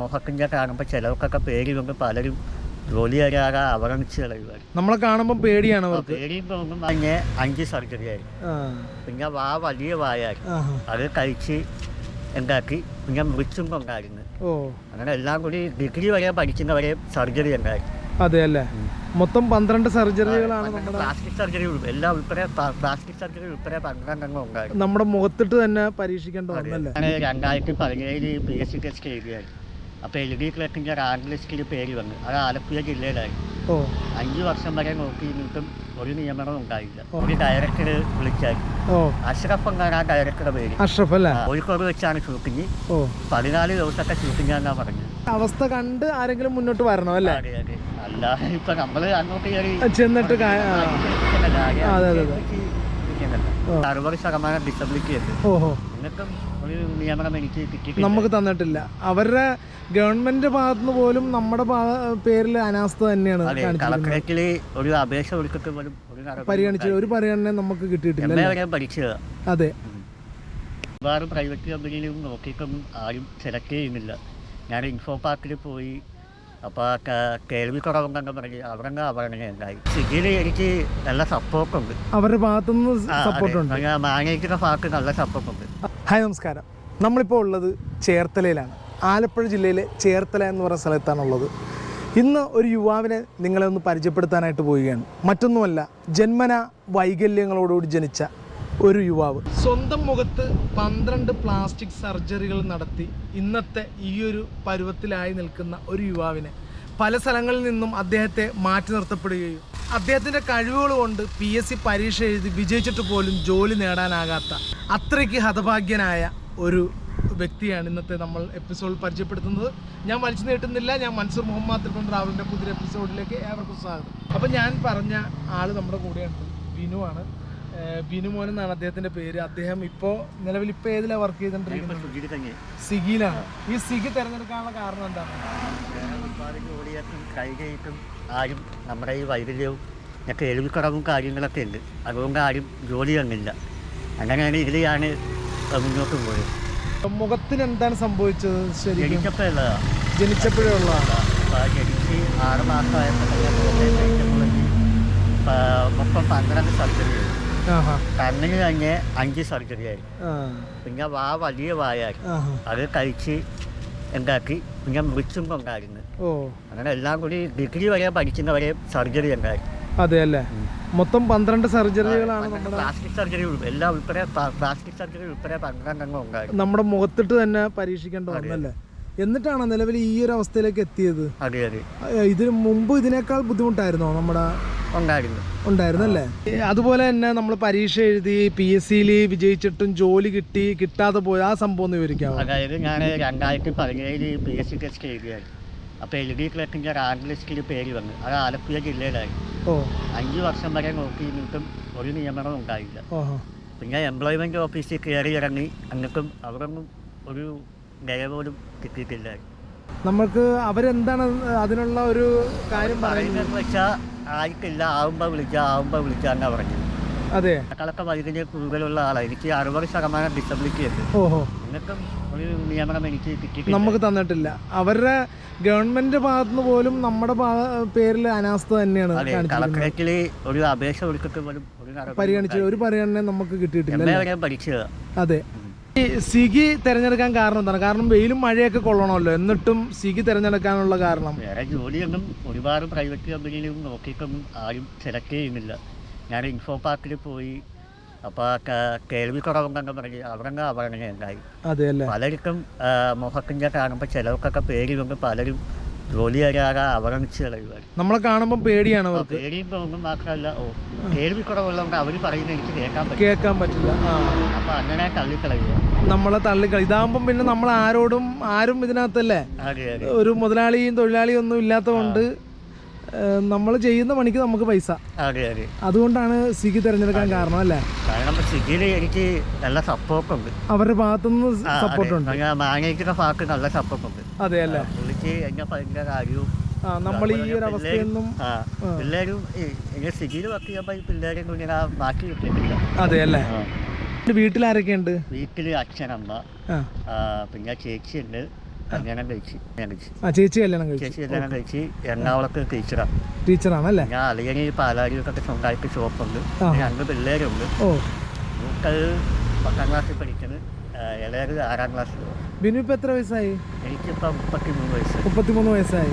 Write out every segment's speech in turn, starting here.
മുഖത്തിന്റെ കാണുമ്പോൾ ചിലവർക്കൊക്കെ പേടി കൊണ്ട് പലരും ജോലി വരാതെ അവഗണിച്ച് കളയുവാണ് നമ്മളെ കാണുമ്പോൾ പേടിയാണ് പേടിയും തോന്നും കഴിഞ്ഞ് അഞ്ച് സർജറി ആയി. പിന്നെ വാ വലിയ വായായി. അത് കഴിച്ച് ഉണ്ടാക്കി പിന്നെ മുറിച്ചും കൊണ്ടായിരുന്നു അങ്ങനെ എല്ലാം കൂടി ഡിഗ്രി വരെ പഠിക്കുന്നവരെ സർജറി ഉണ്ടായി. അതെ അല്ലേ മൊത്തം പന്ത്രണ്ട് സർജറികളാണ് നമ്മുടെ പ്ലാസ്റ്റിക് സർജറി എല്ലാം ഉൾപ്പെടെ പ്ലാസ്റ്റിക് സർജറി ഉൾപ്പെടെ പന്ത്രണ്ടെണ്ണം ഉണ്ടായി നമ്മുടെ മുഖത്തിട്ട് തന്നെ പരീക്ഷിക്കേണ്ട ഒന്നല്ലേ? ഞാൻ രണ്ടായിരത്തി പതിനേഴ് പി എസ് സി ടെസ്റ്റ് എഴുതിയായി അപ്പോൾ എൽ ഡി ക്ലർക്കിന്റെ റാങ്ക് ലിസ്റ്റിൽ പേര് വന്നു. അത് ആലപ്പുഴ ജില്ലയിലായി. ഓ. അഞ്ച് വർഷം വരെ നോക്കി നിന്നിട്ടും ഒരു നിയമനം ഉണ്ടായില്ല. ഒരു ഡയറക്ടർ വിളിച്ചാൽ ഓ. അഷ്റഫ് എന്നാണ് ആ ഡയറക്ടറുടെ പേര്. അഷ്റഫ് അല്ലേ? കോഴിക്കോട് വെച്ചാണ് ഷൂട്ടിങ് ഓ. പതിനാല് ദിവസത്തെ ഷൂട്ടിംഗ് ആണെന്നാ പറഞ്ഞത്. അവസ്ഥ കണ്ട് ആരെങ്കിലും മുന്നോട്ട് വരണം അല്ലേ? അതെ അതെ അല്ലാതെ ഇപ്പൊ നമ്മൾ അങ്ങോട്ട് കയറി ചെന്നിട്ട് ആ. അതെ, അതെ, അതെ. ഓ. അറുപത് ശതമാനം ഡിസബിലിറ്റി ഉണ്ട് ഓഹോ. എന്നിട്ടും ഒരു നിയമനം എനിക്ക് കിട്ടിയിട്ടില്ല. നമുക്ക് തന്നിട്ടില്ല. അവരുടെ ഗവൺമെന്റ് ഭാഗത്തുനിന്ന് പോലും നമ്മുടെ പേരിൽ അനാസ്ഥ തന്നെയാണ് അതെ ഒരു അപേക്ഷ കൊടുത്തിട്ട് പോലും പരിഗണിച്ച് ഒരു പരിഗണന നമുക്ക് കിട്ടിയിട്ടില്ല പഠിച്ചത് അതെ. ഒരുപാട് പ്രൈവറ്റ് കമ്പനിയിലും നോക്കിയിട്ടൊന്നും ആരും സെലക്ട് ചെയ്യുന്നില്ല. ഞാൻ ഇൻഫോ പാർക്കിൽ പോയി അപ്പോൾ കേൾവി കുറവുണ്ടെന്ന് പറഞ്ഞ് അവിടെ അവരുടെ ഉണ്ടായി സിഗിയിൽ എനിക്ക് നല്ല സപ്പോർട്ടുണ്ട്. അവരുടെ ഭാഗത്തുനിന്ന് സപ്പോർട്ടുണ്ട്. മാനേജറുടെ ഭാഗത്ത് നല്ല സപ്പോർട്ടുണ്ട്. ഹായ് നമസ്കാരം. നമ്മളിപ്പോൾ ഉള്ളത് ചേർത്തലയിലാണ്. ആലപ്പുഴ ജില്ലയിലെ ചേർത്തല എന്ന് പറയുന്ന സ്ഥലത്താണുള്ളത്. ഇന്ന് ഒരു യുവാവിനെ നിങ്ങളെ ഒന്ന് പരിചയപ്പെടുത്താനായിട്ട് പോവുകയാണ്. മറ്റൊന്നുമല്ല ജന്മന വൈകല്യങ്ങളോടുകൂടി ജനിച്ച ഒരു യുവാവ്. സ്വന്തം മുഖത്ത് പന്ത്രണ്ട് പ്ലാസ്റ്റിക് സർജറികൾ നടത്തി ഇന്നത്തെ ഈ ഒരു പരുവത്തിലായി നിൽക്കുന്ന ഒരു യുവാവിനെ പല സ്ഥലങ്ങളിൽ നിന്നും അദ്ദേഹത്തെ മാറ്റി നിർത്തപ്പെടുകയും അദ്ദേഹത്തിന്റെ കഴിവുകൾ കൊണ്ട് പി എസ് സി പരീക്ഷ എഴുതി വിജയിച്ചിട്ട് പോലും ജോലി നേടാനാകാത്ത അത്രയ്ക്ക് ഹതഭാഗ്യനായ ഒരു വ്യക്തിയാണ് ഇന്നത്തെ നമ്മൾ എപ്പിസോഡ് പരിചയപ്പെടുത്തുന്നത്. ഞാൻ വലിച്ചു നീട്ടുന്നില്ല. ഞാൻ മൻസൂർ മുഹമ്മദ് ഇപ്പം ട്രാവലിന്റെ പുതിയ എപ്പിസോഡിലേക്ക് ഏവർക്കും സ്വാഗതം. അപ്പം ഞാൻ പറഞ്ഞ ആൾ നമ്മുടെ കൂടെയുണ്ട്. വിനു ആണ്. ഏഹ് ബിനു മോൻ എന്നാണ് അദ്ദേഹത്തിന്റെ പേര്. അദ്ദേഹം ഇപ്പോ നിലവിൽ ഇപ്പൊ ഏതിലാ വർക്ക് ചെയ്തിട്ടുണ്ട് സിഗിയിലാണ് ഈ സിഗി തെരഞ്ഞെടുക്കാനുള്ള കാരണം എന്താണ്? കൈകയിട്ടും ആരും നമ്മുടെ ഈ വൈകല്യവും ഞങ്ങൾക്ക് എഴുതിക്കുറവും കാര്യങ്ങളൊക്കെ ഉണ്ട്. അതുകൊണ്ട് ആരും ജോലി തന്നില്ല. അങ്ങനെയാണ് ഇതിലാണ് മുന്നോട്ട് പോയത്. മുഖത്തിന് എന്താണ് സംഭവിച്ചത് ജനിച്ചപ്പോൾ ഉള്ളതാണ് ജനിച്ചപ്പോഴേ ഉള്ളതാണ് ജനിച്ച് ആറ് മാസമായപ്പോൾ മൊത്തം പന്ത്രണ്ട് സർജറി ആഹാ കണ്ണിന് തന്നെ അഞ്ച് സർജറി ആയി. പിന്നെ വാ വലിയ വായായി. അത് കഴിച്ച് ഉണ്ടാക്കി പിന്നെ മുറിച്ചും കൊണ്ടായിരുന്നു അങ്ങനെ എല്ലാം കൂടി ഡിഗ്രി വരെ പഠിക്കുന്നവരെ സർജറി ഉണ്ടായി. അതെ അല്ലേ? മൊത്തം പന്ത്രണ്ട് സർജറികളാണ് നമ്മുടെ പ്ലാസ്റ്റിക് സർജറി എല്ലാം ഉൾപ്പെടെ പ്ലാസ്റ്റിക് സർജറി ഉൾപ്പെടെ പന്ത്രണ്ടെണ്ണം ഉണ്ടായി നമ്മുടെ മുഖത്തിട്ട് തന്നെ പരീക്ഷിക്കേണ്ട വന്നല്ലേ? എന്നിട്ടാണ് നിലവിൽ ഈ ഒരു അവസ്ഥയിലേക്ക് എത്തിയത്? അതെ ഇതിന് മുമ്പ് ഇതിനേക്കാൾ ബുദ്ധിമുട്ടായിരുന്നോ നമ്മുടെ ഉണ്ടായിരുന്നു. ഉണ്ടായിരുന്നല്ലേ? അതുപോലെ തന്നെ നമ്മൾ പരീക്ഷ എഴുതി പി എസ് സിയിൽ വിജയിച്ചിട്ടും ജോലി കിട്ടി കിട്ടാതെ പോയ ആ സംഭവം ഒന്ന് വിവരിക്കാമോ അതായത് ഞാൻ രണ്ടായിരത്തി പതിനേഴിൽ പി എസ് സി ടെസ്റ്റ് എഴുതിയായി. അപ്പോൾ എഴുതി ക്ലർക്കിന്റെ റാങ്ക് ലിസ്റ്റിൽ പേര് വന്നു. അത് ആലപ്പുഴ ജില്ലയിലായി. ഓ. അഞ്ച് വർഷം വരെ നോക്കി നിന്നിട്ടും ഒരു നിയമനവും ഉണ്ടായില്ല. ഓഹോ. പിന്നെ എംപ്ലോയ്മെന്റ് ഓഫീസിൽ കയറി ഇറങ്ങി. എന്നിട്ടും അവരൊന്നും ഒരു ദയ പോലും കിട്ടിയിട്ടില്ല. നമുക്ക് അവരെന്താണ് അതിനുള്ള ഒരു കാര്യം പറയുന്നത് വെച്ചാൽ ആയിട്ടില്ല ആവുമ്പോൾ വിളിക്കുക ആവുമ്പോൾ വിളിക്കാന്നാ പറഞ്ഞത്. അതെ. മക്കളൊക്കെ വൈകല്യം കൂടുതലുള്ള ആളാണ് എനിക്ക് അറുപത് ശതമാനം ഡിസബിലിറ്റി ഉണ്ട്. ഓഹോ. എന്നിട്ടും ഒരു നിയമനം എനിക്ക് കിട്ടിയിട്ടില്ല. നമുക്ക് തന്നിട്ടില്ല. അവരുടെ ഗവൺമെന്റ് ഭാഗത്തുനിന്ന് പോലും നമ്മുടെ പേരിൽ അനാസ്ഥ തന്നെയാണ് കളക്ടറേറ്റിൽ ഒരു അപേക്ഷ കൊടുത്തിട്ട് പോലും പരിഗണിച്ച് ഒരു പരിഗണന നമുക്ക് കിട്ടിയിട്ടില്ല എന്നെ പഠിച്ചത് അതെ. സിഗി തിരഞ്ഞെടുക്കാൻ കാരണം എന്താണ്? കാരണം വെയിലും മഴയൊക്കെ കൊള്ളണമല്ലോ. എന്നിട്ടും സിഗി തിരഞ്ഞെടുക്കാനുള്ള കാരണം. വേറെ ജോലിയൊന്നും ഒരുപാട് പ്രൈവറ്റ് കമ്പനിയിലും നോക്കിയിട്ടൊന്നും ആരും സെലക്ട് ചെയ്യുന്നില്ല. ഞാൻ ഇൻഫോ പാർക്കിൽ പോയി അപ്പോൾ കേൾവി കുറവുണ്ടെന്ന് പറഞ്ഞ് അവിടെ അവിടെ ഉണ്ടായി. പലർക്കും മുഖത്തിന്റെ കാണുമ്പോൾ ചിലർക്കൊക്കെ പേടി കൊണ്ട് പലരും ജോലി തരാതെ കളയുവാണ് നമ്മളെ കാണുമ്പോൾ പേടിയാണ് അവർക്ക്. പേടിയും തോന്നും മാത്രമല്ല ഓ കേൾവി കുറവുള്ളതുകൊണ്ട് അവർ പറയുന്നത് എനിക്ക് കേൾക്കാൻ പറ്റും കേൾക്കാൻ പറ്റില്ല ആ. അപ്പോൾ അങ്ങനെ തള്ളിക്കളയുക നമ്മളെ തള്ളിക്കളി ഇതാകുമ്പം പിന്നെ നമ്മൾ ആരോടും ആരും ഇതിനകത്തല്ലേ? അതെ അതെ. ഒരു മുതലാളിയും തൊഴിലാളിയും ഒന്നും ഇല്ലാത്തതുകൊണ്ട് നമ്മൾ ചെയ്യുന്ന പണിക്ക് നമുക്ക് പൈസ. അതെ അതെ. അതുകൊണ്ടാണ് സിഗി തിരഞ്ഞെടുക്കാൻ കാരണം അല്ലേ? കാരണം സിഗിയിൽ എനിക്ക് നല്ല സപ്പോർട്ടുണ്ട് അവരുടെ ഭാഗത്തുനിന്ന് സപ്പോർട്ട് ഉണ്ട്. മാനേജറുടെ ഭാഗത്ത് നല്ല സപ്പോർട്ടുണ്ട് അതെ അല്ലേ? പുള്ളിക്ക് എന്നെ ഭയങ്കര കാര്യവും ആ നമ്മൾ ഈ ഒരു അവസ്ഥയൊന്നും പിള്ളേരും എന്നെ സിഗിയിൽ വർക്ക് ചെയ്യുമ്പോൾ ഈ പിള്ളേരെ ഇങ്ങനെ മാറ്റി കിട്ടിയിട്ടില്ല അതെ അല്ലേ? വീട്ടിൽ ആരൊക്കെയുണ്ട് വീട്ടിൽ അച്ഛനമ്മ പിന്നെ ചേച്ചിയുണ്ട്. കല്യാണം കഴിച്ച് ആ ചേച്ചി കല്യാണം കഴിച്ചു. ചേച്ചി കല്യാണം കഴിച്ച് എറണാകുളത്ത് ടീച്ചറാണ് ടീച്ചറാണല്ലേ? ഞാൻ അളിയന് പാലാരിയൊക്കെ സ്വന്തമായിട്ട് ഷോപ്പുണ്ട്. രണ്ട് പിള്ളേരുണ്ട്. ഓ. പത്താം ക്ലാസ്സിൽ പഠിക്കുന്നത് ഇളയത് ആറാം ക്ലാസ്സിൽ ബിനു ഇപ്പം എത്ര വയസ്സായി? എനിക്കിപ്പം മുപ്പത്തിമൂന്ന് വയസ്സ് മുപ്പത്തിമൂന്ന് വയസ്സായി.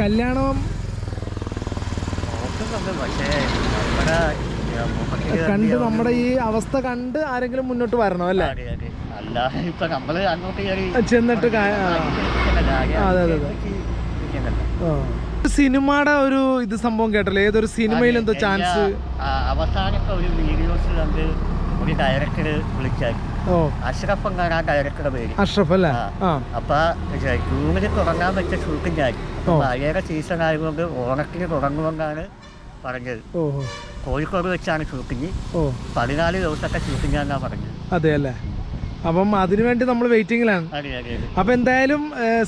കല്യാണം? നോക്കുന്നുണ്ട് പക്ഷേ നമ്മുടെ കണ്ട് നമ്മുടെ ഈ അവസ്ഥ കണ്ട് ആരെങ്കിലും മുന്നോട്ട് വരണം അല്ലേ. അല്ലാതെ ഇപ്പൊ നമ്മൾ അങ്ങോട്ട് കയറി ചെന്നിട്ട് അതെ, അതെ, അതെ. സിനിമയുടെ ഒരു ഇത് സംഭവം കേട്ടല്ലോ ഏതൊരു സിനിമയിൽ എന്തോ ചാൻസ്? അവസാനത്തെ ഒരു വീഡിയോസ് കണ്ട് ഒരു ഡയറക്ടർ ഓ. അഷ്റഫ് എന്നാണ് ആ ഡയറക്ടറുടെ പേര്. അഷ്റഫ് അല്ലേ? അപ്പൊ ജൂണിൽ തുടങ്ങാൻ പറ്റിയ ഷൂട്ടിംഗ് ആയി. മഴയുടെ സീസൺ ആയതുകൊണ്ട് ഓണത്തിന് തുടങ്ങുമെന്നാണ് പറഞ്ഞത്. ഓ കോഴിക്കോട് വെച്ചാണ് ഷൂട്ടിങ് പതിനാല് ദിവസത്തെ ഷൂട്ടിംഗ് ആണെന്നാണ് പറഞ്ഞത്. അതെ അല്ലേ? അപ്പം അതിനുവേണ്ടി നമ്മൾ വെയിറ്റിംഗിലാണ് അപ്പൊ എന്തായാലും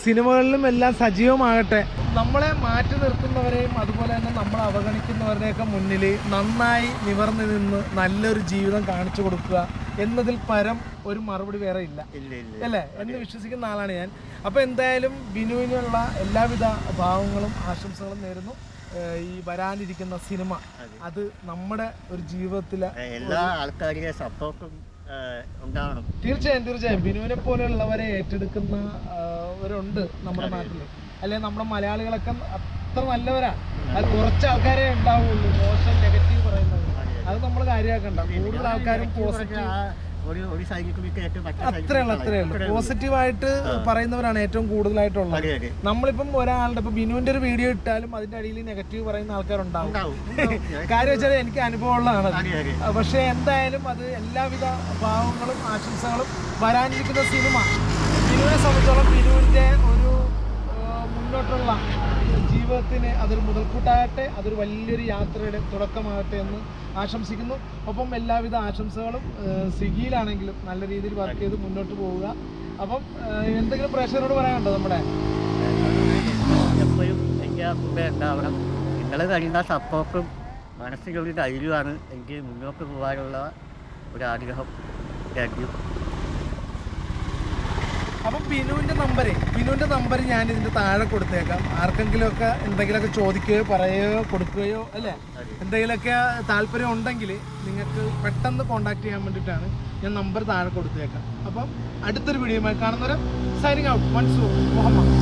സിനിമകളിലും എല്ലാം സജീവമാകട്ടെ. നമ്മളെ മാറ്റി നിർത്തുന്നവരെയും അതുപോലെ തന്നെ നമ്മളെ അവഗണിക്കുന്നവരുടെയൊക്കെ മുന്നിൽ നന്നായി നിവർന്നു നിന്ന് നല്ലൊരു ജീവിതം കാണിച്ചു കൊടുക്കുക എന്നതിൽ പരം ഒരു മറുപടി വേറെ ഇല്ല. ഇല്ല ഇല്ല അല്ലേ? എന്ന് വിശ്വസിക്കുന്ന ആളാണ് ഞാൻ. അപ്പൊ എന്തായാലും ബിനുവിനുള്ള എല്ലാവിധ ഭാവങ്ങളും ആശംസകളും നേരുന്നു. ഈ വരാനിരിക്കുന്ന സിനിമ അത്. നമ്മുടെ ഒരു ജീവിതത്തിലെ എല്ലാ ആൾക്കാരുടെ സപ്പോർട്ടും ഉണ്ടാവണം. തീർച്ചയായും തീർച്ചയായും. ബിനുവിനെ പോലെയുള്ളവരെ ഏറ്റെടുക്കുന്ന അവരുണ്ട് നമ്മുടെ നാട്ടിൽ അല്ലെ നമ്മുടെ മലയാളികളൊക്കെ അത്ര നല്ലവരാ അത് കുറച്ച് ആൾക്കാരെ ഉണ്ടാവുള്ളൂ. മോശം നെഗറ്റീവ് പറയുന്നത് അത് നമ്മൾ കാര്യമാക്കണ്ട. കൂടുതൽ ആൾക്കാരും പോസിറ്റീവ്. അത്രേ ഉള്ളൂ അത്രേ ഉള്ളൂ. പോസിറ്റീവായിട്ട് പറയുന്നവരാണ് ഏറ്റവും കൂടുതലായിട്ടുള്ളത്. നമ്മളിപ്പം ഒരാളുടെ ഇപ്പൊ ബിനുവിന്റെ ഒരു വീഡിയോ ഇട്ടാലും അതിന്റെ അടിയിൽ നെഗറ്റീവ് പറയുന്ന ആൾക്കാരുണ്ടാവും. കാര്യം വെച്ചാൽ എനിക്ക് അനുഭവമുള്ളതാണ്. പക്ഷേ എന്തായാലും അത് എല്ലാവിധ ഭാവങ്ങളും ആശംസകളും വരാനിരിക്കുന്ന സിനിമ. ബിനുവിനെ സംബന്ധിച്ചോളം ബിനുവിന്റെ ഒരു മുന്നോട്ടുള്ള ജീവിതത്തിന് അതൊരു മുതൽക്കൂട്ടാകട്ടെ അതൊരു വലിയൊരു യാത്രയുടെ തുടക്കമാകട്ടെ എന്ന് ആശംസിക്കുന്നു. ഒപ്പം എല്ലാവിധ ആശംസകളും സ്വിഗ്ഗിയിലാണെങ്കിലും നല്ല രീതിയിൽ വർക്ക് ചെയ്ത് മുന്നോട്ട് പോവുക. അപ്പം എന്തെങ്കിലും പ്രേക്ഷകരോട് പറയാനുണ്ടോ നമ്മുടെ? നിങ്ങൾ കഴിയുന്ന സപ്പോർട്ടും മനസ്സിലൊരു ധൈര്യമാണ് എനിക്ക് മുന്നോട്ട് പോകാനുള്ള ഒരു ആഗ്രഹം താങ്ക് അപ്പം ബിനുവിന്റെ നമ്പർ ബിനുവിന്റെ നമ്പർ ഞാൻ ഇതിന്റെ താഴെ കൊടുത്തേക്കാം. ആർക്കെങ്കിലുമൊക്കെ എന്തെങ്കിലുമൊക്കെ ചോദിക്കുകയോ പറയുകയോ കൊടുക്കുകയോ അല്ലേ? എന്തെങ്കിലുമൊക്കെ താല്പര്യം ഉണ്ടെങ്കിൽ നിങ്ങൾക്ക് പെട്ടെന്ന് കോൺടാക്ട് ചെയ്യാൻ വേണ്ടിയിട്ടാണ് ഞാൻ നമ്പർ താഴെ കൊടുത്തേക്കാം. അപ്പം അടുത്തൊരു വീഡിയോയുമായി കാണുന്നവരെ സൈനിങ് ഔട്ട് മൻസൂർ മുഹമ്മദ്.